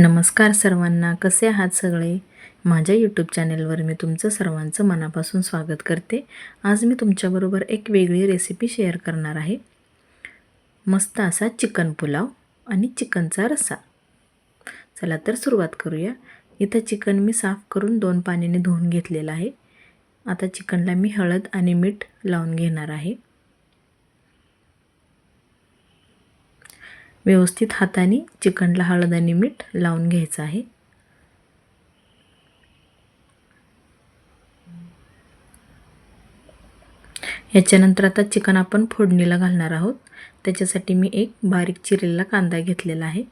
नमस्कार सर्वांना कसे आहात सगळे? माझ्या यूट्यूब चॅनेलवर मी तुमचं सर्वांचं मनापासून स्वागत करते. आज मी तुमच्याबरोबर एक वेगळी रेसिपी शेअर करणार आहे. मस्त असा चिकन पुलाव आणि चिकनचा रस्सा चला तर सुरुवात करूया. इथं चिकन मी साफ करून दोन पाण्याने धुवून घेतलेलं आहे. आता चिकनला मी हळद आणि मीठ लावून घेणार आहे. व्यवस्थित हाताने चिकनला हळद आणि मीठ लावून घ्यायचं आहे. याच्यानंतर आता चिकन आपण फोडणीला घालणार आहोत. त्याच्यासाठी मी एक बारीक चिरलेला कांदा घेतलेला आहे.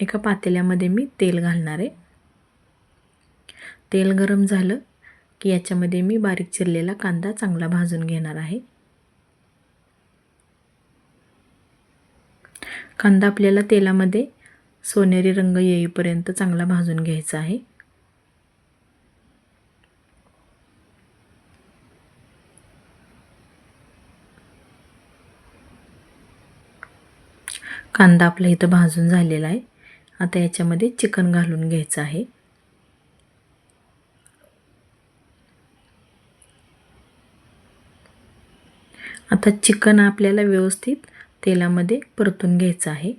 एका पातेल्यामध्ये मी तेल घालणार आहे. तेल गरम झालं की याच्यामध्ये मी बारीक चिरलेला कांदा चांगला भाजून घेणार आहे. कांदा आपल्याला तेलामध्ये सोनेरी रंग येईपर्यंत चांगला भाजून घ्यायचा आहे. कांदा आपला इथं भाजून झालेला आहे. आता याच्यामध्ये चिकन घालून घ्यायचं आहे. आता चिकन आपल्याला व्यवस्थित तेलामध्ये परतून घ्यायचं आहे.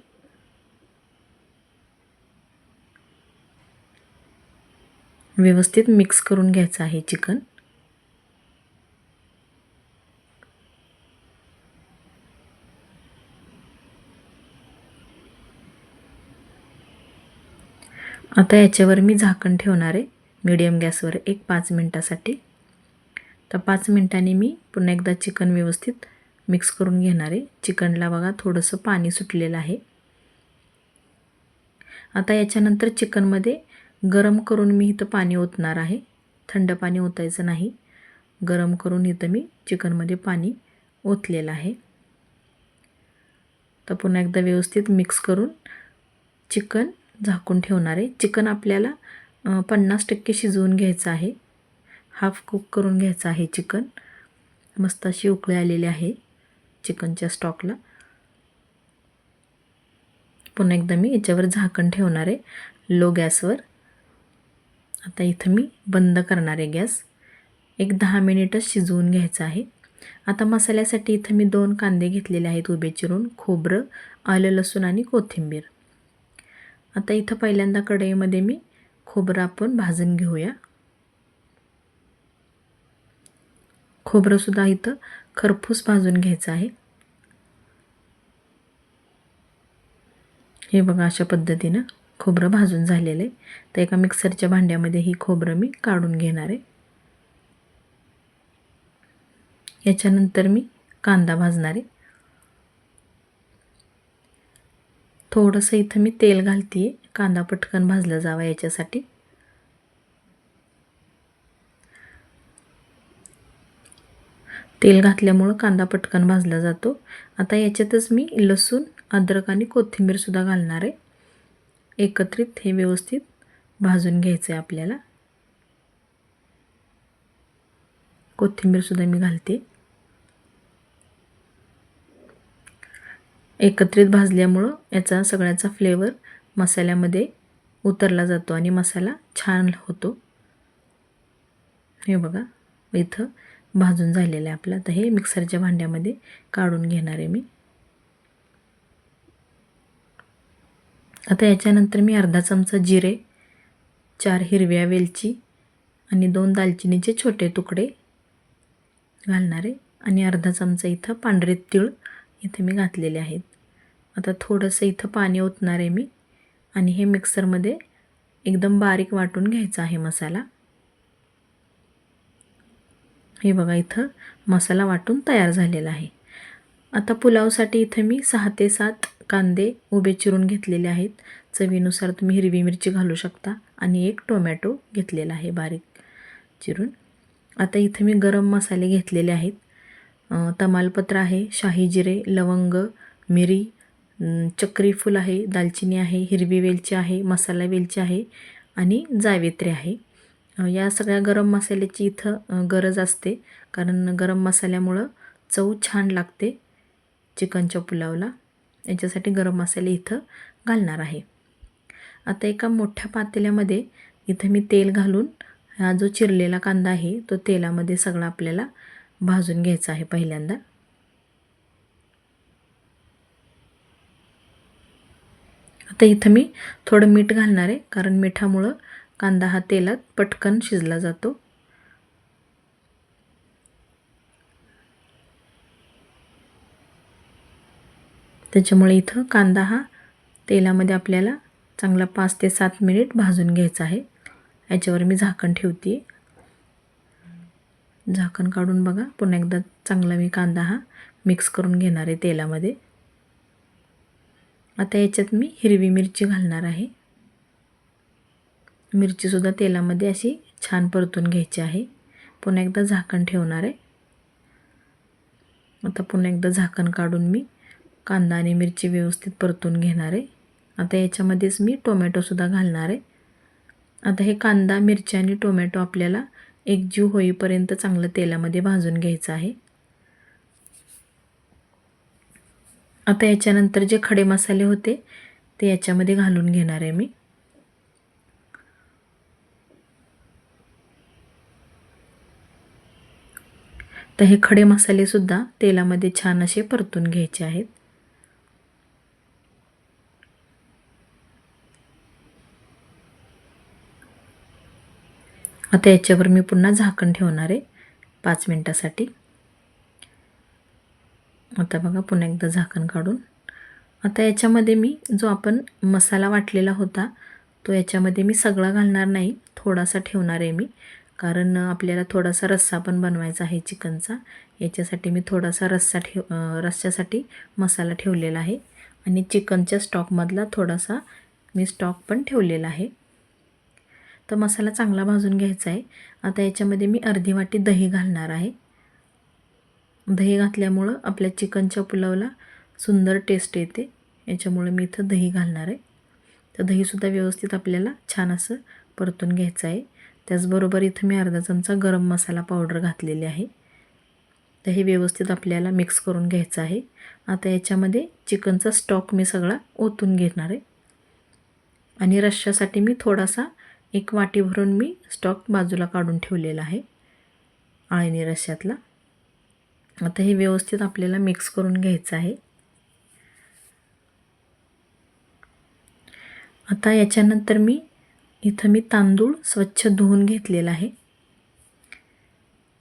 व्यवस्थित मिक्स करून घ्यायचं आहे चिकन. आता याच्यावर मी झाकण ठेवणार आहे. मीडियम गॅसवर एक पाच मिनटासाठी. तर पाच मिनटांनी मी पुन्हा एकदा चिकन व्यवस्थित मिक्स करून घेणार आहे. चिकनला बघा थोडंसं पाणी सुटलेलं आहे. आता याच्यानंतर चिकनमध्ये गरम करून मी इथं पाणी ओतणार आहे. थंड पाणी ओतायचं नाही. गरम करून इथं मी चिकनमध्ये पाणी ओतलेलं आहे. तर पुन्हा एकदा व्यवस्थित मिक्स करून चिकन झाकून ठेवणार आहे. चिकन आपल्याला पन्नास टक्के शिजवून घ्यायचं आहे. हाफ कुक करून घ्यायचं आहे चिकन. मस्त अशी उकळी आलेली आहे. चिकनच्या स्टॉकला. पुन्हा एकदा मी याच्यावर झाकण ठेवणार आहे लो गॅसवर. आता इथं मी बंद करणार आहे गॅस. एक दहा मिनिटच शिजवून घ्यायचं आहे. आता मसाल्यासाठी इथं मी दोन कांदे घेतलेले आहेत उभे चिरून खोबरं आलं लसूण आणि कोथिंबीर. आता इथं पहिल्यांदा कढईमध्ये मी खोबरं आपण भाजून घेऊया. खोबरंसुद्धा इथं खरपूस भाजून घ्यायचं आहे. हे बघा अशा पद्धतीनं खोबरं भाजून झालेलं आहे. तर एका मिक्सरच्या भांड्यामध्ये ही खोबरं मी काढून घेणार आहे. याच्यानंतर मी कांदा भाजणार आहे. थोडंसं इथं मी तेल घालते आहे कांदा पटकन भाजला जावा याच्यासाठी. तेल घातल्यामुळं कांदा पटकन भाजला जातो. आता याच्यातच मी लसूण अद्रक आणि कोथिंबीरसुद्धा घालणार आहे. एकत्रित हे व्यवस्थित भाजून घ्यायचं आहे आपल्याला कोथिंबीरसुद्धा मी घालते. एकत्रित भाजल्यामुळं याचा सगळ्याचा फ्लेवर मसाल्यामध्ये उतरला जातो आणि मसाला छान होतो. हे बघा इथं भाजून झालेलं आहे आपलं. तर हे मिक्सरच्या भांड्यामध्ये काढून घेणार आहे मी. आता याच्यानंतर मी अर्धा चमचा जिरे चार हिरव्या वेलची आणि दोन दालचिनीचे छोटे तुकडे घालणार आहे. आणि अर्धा चमचा इथं पांढरे तीळ इथे मी घातलेले आहेत. आता थोडंसं इथं पाणी ओतणार आहे मी. आणि हे मिक्सरमध्ये एकदम बारीक वाटून घ्यायचा आहे मसाला. हे बघा इथं मसाला वाटून तयार झालेला आहे. आता पुलावसाठी इथं मी सहा ते सात कांदे उभे चिरून घेतलेले आहेत. चवीनुसार तुम्ही हिरवी मिरची घालू शकता आणि एक टोमॅटो घेतलेला आहे बारीक चिरून. आता इथं मी गरम मसाले घेतलेले आहेत. तमालपत्र आहे शाही जिरे लवंग मिरी चक्री फूल आहे दालचिनी आहे हिरवी वेलची आहे मसाला वेलची आहे आणि जावेत्री आहे. या सगळ्या गरम मसाल्याची इथं गरज असते. कारण गरम मसाल्यामुळं चव छान लागते चिकनच्या पुलावला. याच्यासाठी गरम मसाले इथं घालणार आहे. आता एका मोठ्या पातेल्यामध्ये इथं मी तेल घालून हा जो चिरलेला कांदा आहे तो तेलामध्ये सगळा आपल्याला भाजून घ्यायचा आहे पहिल्यांदा. आता इथं मी थोडं मीठ घालणार आहे. कारण मिठामुळं कांदा हा तेलात पटकन शिजला जातो. त्याच्यामुळे इथं कांदा हा तेलामध्ये आपल्याला चांगला पाच ते सात मिनिट भाजून घ्यायचा आहे. याच्यावर मी झाकण ठेवते. झाकण काढून बघा पुन्हा एकदा चांगला मी कांदा हा मिक्स करून घेणार आहे तेलामध्ये. आता याच्यात मी हिरवी मिरची घालणार आहे. मिरचीसुद्धा तेलामध्ये अशी छान परतून घ्यायची आहे. पुन्हा एकदा झाकण ठेवणार आहे. आता पुन्हा एकदा झाकण काढून मी कांदा आणि मिरची व्यवस्थित परतून घेणार आहे. आता याच्यामध्येच मी टोमॅटोसुद्धा घालणार आहे. आता हे कांदा मिरची आणि टोमॅटो आपल्याला एकजीव होईपर्यंत चांगलं तेलामध्ये भाजून घ्यायचं आहे. आता याच्यानंतर जे खडे मसाले होते ते याच्यामध्ये घालून घेणार आहे मी. तर हे खडे मसालेसुद्धा तेलामध्ये छान असे परतून घ्यायचे आहेत. आता याच्यावर मी पुन्हा झाकण ठेवणार आहे पाच मिनटासाठी. आता बघा पुन्हा एकदा झाकण काढून. आता याच्यामध्ये मी जो आपण मसाला वाटलेला होता तो याच्यामध्ये मी सगळा घालणार नाही थोडासा ठेवणार आहे मी. कारण आपल्याला थोडासा रस्सा पण बनवायचा आहे चिकनचा. याच्यासाठी मी थोडासा रस्सा ठेव रस्स्यासाठी मसाला ठेवलेला आहे. आणि चिकनच्या स्टॉकमधला थोडासा मी स्टॉक पण ठेवलेला आहे. तर मसाला चांगला भाजून घ्यायचा आहे. आता याच्यामध्ये मी अर्धी वाटी दही घालणार आहे. दही घातल्यामुळं आपल्या चिकनच्या पुलावला सुंदर टेस्ट येते. याच्यामुळे मी इथं दही घालणार आहे. तर दहीसुद्धा व्यवस्थित आपल्याला छान असं परतून घ्यायचं आहे. त्याचबरोबर इथं मी अर्धा चमचा गरम मसाला पावडर घातलेली आहे. तर हे व्यवस्थित आपल्याला मिक्स करून घ्यायचं आहे. आता याच्यामध्ये चिकनचा स्टॉक मी सगळा ओतून घेणार आहे. आणि रश्श्यासाठी मी थोडासा एक वाटी भरून मी स्टॉक बाजूला काढून ठेवलेला आहे. आळणी रश्श्यातला. आता हे व्यवस्थित आपल्याला मिक्स करून घ्यायचं आहे. आता याच्यानंतर मी इथं मी तांदूळ स्वच्छ धुवून घेतलेला आहे.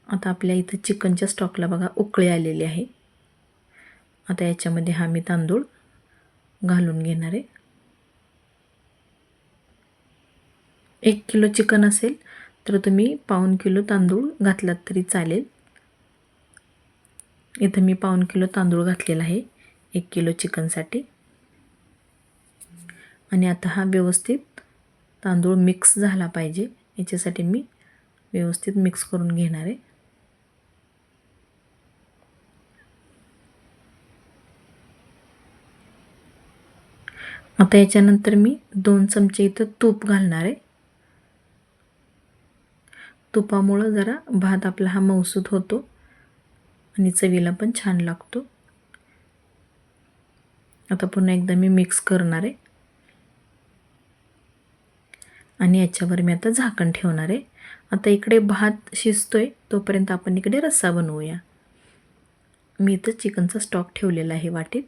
आता आपल्या इथं चिकनच्या स्टॉकला बघा उकळी आलेली आहे. आता याच्यामध्ये हा मी तांदूळ घालून घेणार आहे. एक किलो चिकन असेल तर तुम्ही पाऊन किलो तांदूळ घातलात तरी चालेल. इथं मी पाऊन किलो तांदूळ घातलेला आहे एक किलो चिकनसाठी. आणि आता हा व्यवस्थित तांदूळ मिक्स झाला पाहिजे. याच्यासाठी मी व्यवस्थित मिक्स करून घेणार आहे. आता याच्यानंतर मी दोन चमचे इथं तूप घालणार आहे. तुपामुळं जरा भात आपला हा मौसूद होतो आणि चवीला पण छान लागतो. आता पुन्हा एकदा मी मिक्स करणार आहे. आणि याच्यावर मी आता झाकण ठेवणार आहे. आता इकडे भात शिजतो आहे तोपर्यंत आपण इकडे रस्सा बनवूया. मी इथं चिकनचा स्टॉक ठेवलेला आहे वाटीत.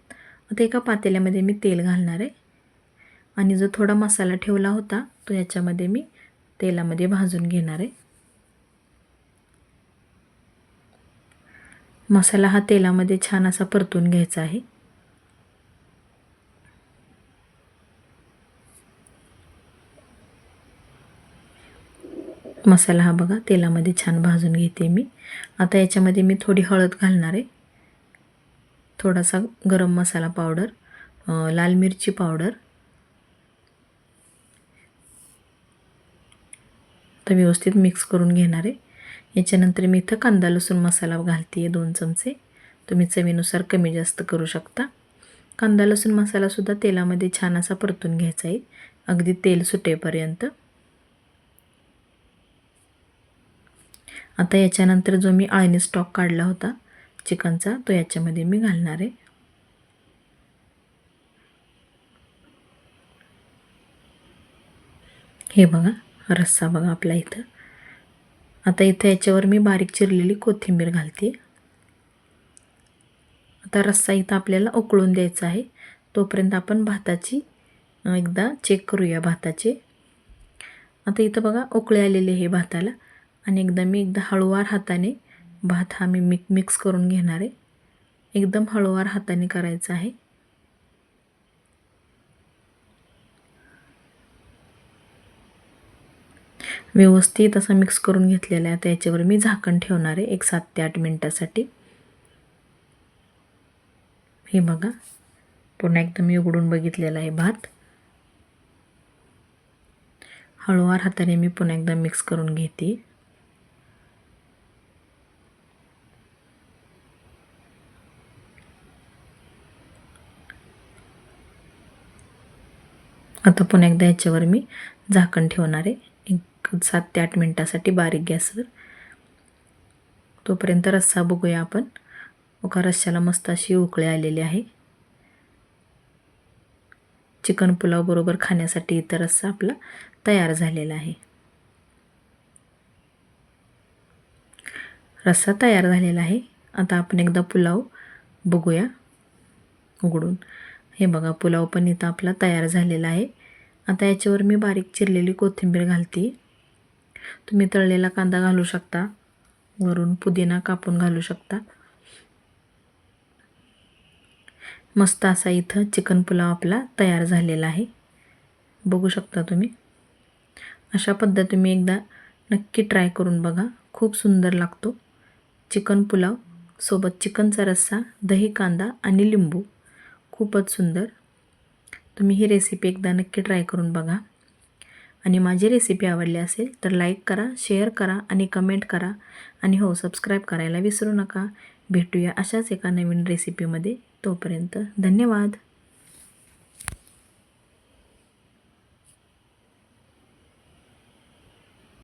आता एका पातेल्यामध्ये मी तेल घालणार आहे. आणि जो थोडा मसाला ठेवला होता तो याच्यामध्ये मी तेलामध्ये भाजून घेणार आहे. मसाला हा तेलामध्ये छान असा परतून घ्यायचा आहे. मसाला हा बघा तेलामध्ये छान भाजून घेते मी. आता याच्यामध्ये मी थोडी हळद घालणार आहे. थोडासा गरम मसाला पावडर लाल मिरची पावडर. तर व्यवस्थित मिक्स करून घेणार आहे. याच्यानंतर मी इथं कांदा लसूण मसाला घालते आहे दोन चमचे. तुम्ही चवीनुसार कमी जास्त करू शकता. कांदा लसूण मसालासुद्धा तेलामध्ये छान असा परतून घ्यायचा आहे. अगदी तेल सुटेपर्यंत. आता याच्यानंतर जो मी आळणी स्टॉक काढला होता चिकनचा तो याच्यामध्ये मी घालणार आहे. हे बघा रस्सा बघा आपला इथं. आता इथं याच्यावर मी बारीक चिरलेली कोथिंबीर घालते. आता रस्सा इथं आपल्याला उकळून द्यायचा आहे. तोपर्यंत आपण भाताची एकदा चेक करूया भाताचे. आता इथं बघा उकळे आलेले हे भाताला. आणि एकदा मी एकदा हळूवार हाताने भात हा मी मिक मिक्स करून घेणार आहे. एकदम हळूवार हाताने करायचा आहे. व्यवस्थित असा मिक्स करून घेतलेला आहे आता याच्यावर मी झाकण ठेवणार आहे. एक सात ते आठ मिनटासाठी. हे बघा. पुन्हा एकदा मी उघडून बघितलेला आहे भात. हळूवार हाताने मी पुन्हा एकदा मिक्स करून घेते. आता पुन्हा एकदा याच्यावर मी झाकण ठेवणार आहे. एक सात ते आठ मिनटासाठी बारीक गॅसवर तोपर्यंत रस्सा बघूया आपण. का रस्स्याला मस्त अशी उकळी आलेली आहे. चिकन पुलाव बरोबर खाण्यासाठी इतर रस्सा आपला तयार झालेला आहे. रस्सा तयार झालेला आहे. आता आपण एकदा पुलाव बघूया. उघडून. हे बघा पुलाव पण इथं आपला तयार झालेला आहे. आता याच्यावर मी बारीक चिरलेली कोथिंबीर घालते. तुम्ही तळलेला कांदा घालू शकता. वरून पुदिना कापून घालू शकता. मस्त असा इथं चिकन पुलाव आपला तयार झालेला आहे. बघू शकता तुम्ही. अशा पद्धतीने एकदा नक्की ट्राय करून बघा. खूप सुंदर लागतो. चिकन पुलाव सोबत चिकनचा रस्सा दही कांदा आणि लिंबू. खूपच सुंदर. तुम्ही ही रेसिपी एकदा नक्की ट्राय करून बघा. आणि माझी रेसिपी आवडली असेल तर लाईक करा शेअर करा आणि कमेंट करा. आणि हो सबस्क्राईब करायला विसरू नका. भेटूया अशाच एका नवीन रेसिपीमध्ये तोपर्यंत धन्यवाद.